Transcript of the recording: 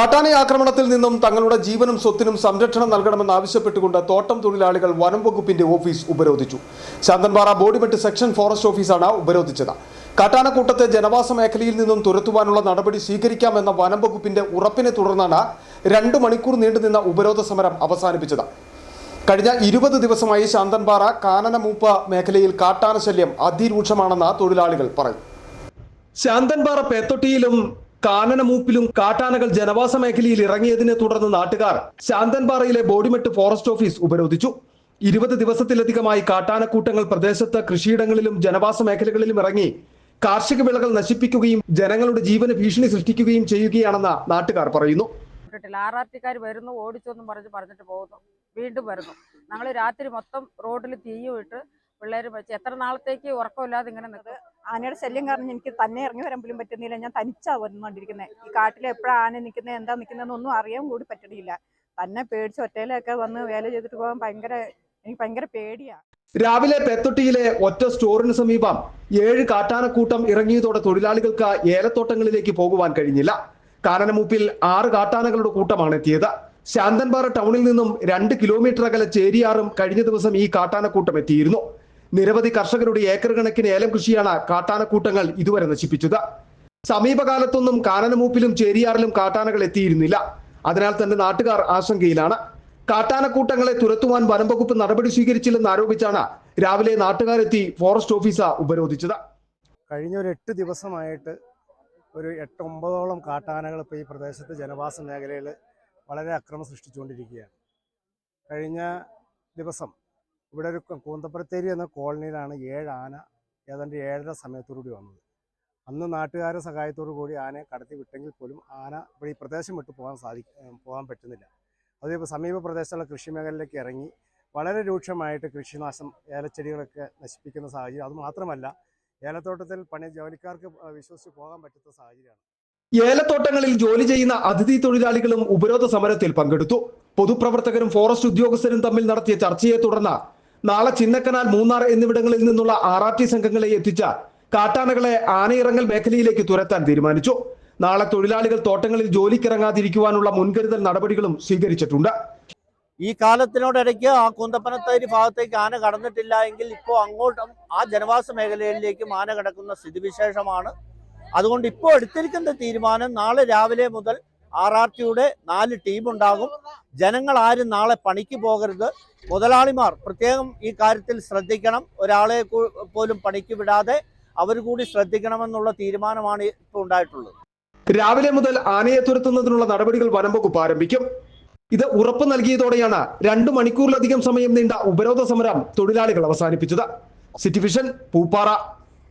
കാട്ടാന ആക്രമണത്തിൽ നിന്നും തങ്ങളുടെ ജീവനും സ്വത്തിനും സംരക്ഷണം നൽകണമെന്ന് ആവശ്യപ്പെട്ടുകൊണ്ട് തോട്ടം തൊഴിലാളികൾ വനം വകുപ്പിന്റെ ഓഫീസ് ഉപരോധിച്ചു. ശാന്തൻപാറ ബോഡിമെട്ട് സെക്ഷൻ ഫോറസ്റ്റ് ഓഫീസാണ് ഉപരോധിച്ചത്. കാട്ടാനക്കൂട്ടത്തെ ജനവാസ മേഖലയിൽ നിന്നും തുരത്തുവാനുള്ള നടപടി സ്വീകരിക്കാമെന്ന വനം വകുപ്പിന്റെ ഉറപ്പിനെ തുടർന്നാണ് രണ്ടു മണിക്കൂർ നീണ്ടുനിന്ന ഉപരോധ സമരം അവസാനിപ്പിച്ചത്. കഴിഞ്ഞ ഇരുപത് ദിവസമായി ശാന്തൻപാറ കാനനമൂപ്പ മേഖലയിൽ കാട്ടാന ശല്യം അതിരൂക്ഷമാണെന്ന് തൊഴിലാളികൾ പറഞ്ഞു ശാന്തൻപാറ പേത്തൊട്ടിയിലും കാനനമൂപ്പിലും കാട്ടാനകൾ ജനവാസ മേഖലയിൽ ഇറങ്ങിയതിനെ തുടർന്ന് നാട്ടുകാർ ശാന്തൻപാറയിലെ ബോഡിമെട്ട് ഫോറസ്റ്റ് ഓഫീസ് ഉപരോധിച്ചു. ഇരുപത് ദിവസത്തിലധികമായി കാട്ടാനക്കൂട്ടങ്ങൾ പ്രദേശത്ത് കൃഷിയിടങ്ങളിലും ജനവാസ മേഖലകളിലും ഇറങ്ങി കാർഷിക വിളകൾ നശിപ്പിക്കുകയും ജനങ്ങളുടെ ജീവന് ഭീഷണി സൃഷ്ടിക്കുകയും ചെയ്യുകയാണെന്ന് നാട്ടുകാർ പറയുന്നു. ആർ ആർ ടിക്കാർ വരുന്നു ഓടിച്ചൊന്നും പറഞ്ഞ് പറഞ്ഞിട്ട് പോകുന്നു. വീണ്ടും വരുന്നു. ഞങ്ങൾ രാത്രി മൊത്തം റോഡിൽ തീയും ഇട്ട് പിള്ളേർ വെച്ച് എത്ര നാളത്തേക്ക് ഉറക്കമില്ലാതെ ഇങ്ങനെ നിൽക്കും ആനയുടെ ശല്യം കാരണം എനിക്ക് തന്നെ ഇറങ്ങി വരാൻ പോലും പറ്റുന്നില്ല. ഞാൻ തനിച്ചാ വന്നുകൊണ്ടിരിക്കുന്നത് ഈ കാട്ടിൽ എപ്പോഴാണ് ആന നിൽക്കുന്നത് എന്താ നിൽക്കുന്നതെന്നൊന്നും അറിയാൻ കൂടി പറ്റണില്ല. തന്നെ പേടിച്ച് ഒറ്റയിലൊക്കെ വന്ന് വേല ചെയ്തിട്ട് പോകാൻ ഭയങ്കര എനിക്ക് ഭയങ്കര പേടിയാണ് രാവിലെ പെത്തൊട്ടിയിലെ ഒറ്റ സ്റ്റോറിന് സമീപം ഏഴ് കാട്ടാനക്കൂട്ടം ഇറങ്ങിയതോടെ തൊഴിലാളികൾക്ക് ഏലത്തോട്ടങ്ങളിലേക്ക് പോകുവാൻ കഴിഞ്ഞില്ല. കാനനമൂപ്പിൽ ആറ് കാട്ടാനകളുടെ കൂട്ടമാണ് എത്തിയത്. ശാന്തൻപാറ ടൗണിൽ നിന്നും രണ്ട് കിലോമീറ്റർ അകലെ ചേരിയാറും കഴിഞ്ഞ ദിവസം ഈ കാട്ടാനക്കൂട്ടം എത്തിയിരുന്നു. നിരവധി കർഷകരുടെ ഏക്കർ കണക്കിന് ഏലം കൃഷിയാണ് കാട്ടാനക്കൂട്ടങ്ങൾ ഇതുവരെ നശിപ്പിച്ചത്. സമീപകാലത്തൊന്നും കാനനമൂപ്പിലും ചേരിയാറിലും കാട്ടാനകൾ എത്തിയിരുന്നില്ല. അതിനാൽ തന്നെ നാട്ടുകാർ ആശങ്കയിലാണ്. കാട്ടാനക്കൂട്ടങ്ങളെ തുരത്തുവാൻ വനം വകുപ്പ് നടപടി സ്വീകരിച്ചില്ലെന്ന് ആരോപിച്ചാണ് രാവിലെ നാട്ടുകാരെത്തി ഫോറസ്റ്റ് ഓഫീസർ ഉപരോധിച്ചത്. കഴിഞ്ഞ ഒരു എട്ട് ദിവസമായിട്ട് ഒരു എട്ടൊമ്പതോളം കാട്ടാനകൾ ഇപ്പോൾ ഈ പ്രദേശത്ത് ജനവാസ മേഖലയിൽ വളരെ അക്രമം സൃഷ്ടിച്ചുകൊണ്ടിരിക്കുകയാണ്. കഴിഞ്ഞ ദിവസം ഇവിടെ ഒരു കൂന്തപ്പുറത്തേരി എന്ന കോളനിയിലാണ് ഏഴ് ആന ഏതാണ്ട് ഏഴര സമയത്തോടുകൂടി വന്നത്. അന്ന് നാട്ടുകാരുടെ സഹായത്തോടു കൂടി ആനയെ കടത്തി വിട്ടെങ്കിൽ പോലും ആന ഇവിടെ ഈ പ്രദേശം വിട്ട് പോകാൻ സാധി പോകാൻ പറ്റുന്നില്ല. അതേപോലെ സമീപ പ്രദേശത്തുള്ള കൃഷി മേഖലയിലേക്ക് ഇറങ്ങി വളരെ രൂക്ഷമായിട്ട് കൃഷിനാശം ഏലച്ചെടികളൊക്കെ നശിപ്പിക്കുന്ന സാഹചര്യം അത് മാത്രമല്ല ഏലത്തോട്ടത്തിൽ പണി ജോലിക്കാർക്ക് വിശ്വസിച്ച് പോകാൻ പറ്റുന്ന സാഹചര്യമാണ്. ഏലത്തോട്ടങ്ങളിൽ ജോലി ചെയ്യുന്ന അതിഥി തൊഴിലാളികളും ഉപരോധ സമരത്തിൽ പങ്കെടുത്തു. പൊതുപ്രവർത്തകരും ഫോറസ്റ്റ് ഉദ്യോഗസ്ഥരും തമ്മിൽ നടത്തിയ ചർച്ചയെ തുടർന്ന് നാളെ ചിന്നക്കനാൽ മൂന്നാർ എന്നിവിടങ്ങളിൽ നിന്നുള്ള ആർ ആർ ടി സംഘങ്ങളെ എത്തിച്ച കാട്ടാനകളെ ആനയിറങ്ങൽ മേഖലയിലേക്ക് തുരത്താൻ തീരുമാനിച്ചു. നാളെ തൊഴിലാളികൾ തോട്ടങ്ങളിൽ ജോലിക്കിറങ്ങാതിരിക്കുവാനുള്ള മുൻകരുതൽ നടപടികളും സ്വീകരിച്ചിട്ടുണ്ട്. ഈ കാലത്തിനോടിടയ്ക്ക് ആ കുന്തപ്പനത്തേരി ഭാഗത്തേക്ക് ആന കടന്നിട്ടില്ല എങ്കിൽ ഇപ്പോൾ അങ്ങോട്ടും ആ ജനവാസ മേഖലയിലേക്കും ആന കിടക്കുന്ന സ്ഥിതിവിശേഷമാണ്. അതുകൊണ്ട് ഇപ്പോൾ എടുത്തിരിക്കുന്ന തീരുമാനം നാളെ രാവിലെ മുതൽ ആർ ആർ ടിയുടെ നാല് ടീമുണ്ടാകും. ജനങ്ങൾ ആരും നാളെ പണിക്ക് പോകരുത്. മുതലാളിമാർ പ്രത്യേകം ഈ കാര്യത്തിൽ ശ്രദ്ധിക്കണം. ഒരാളെ പോലും പണിക്ക് വിടാതെ അവർ കൂടി ശ്രദ്ധിക്കണമെന്നുള്ള തീരുമാനമാണ് ഇപ്പോൾ ഉണ്ടായിട്ടുള്ളത്. രാവിലെ മുതൽ ആനയെ തുരത്തുന്നതിനുള്ള നടപടികൾ വനം വകുപ്പ് ആരംഭിക്കും. ഇത് ഉറപ്പ് നൽകിയതോടെയാണ് രണ്ടു മണിക്കൂറിലധികം സമയം നീണ്ട ഉപരോധ സമരം തൊഴിലാളികൾ അവസാനിപ്പിച്ചത്. City vision Pooppara.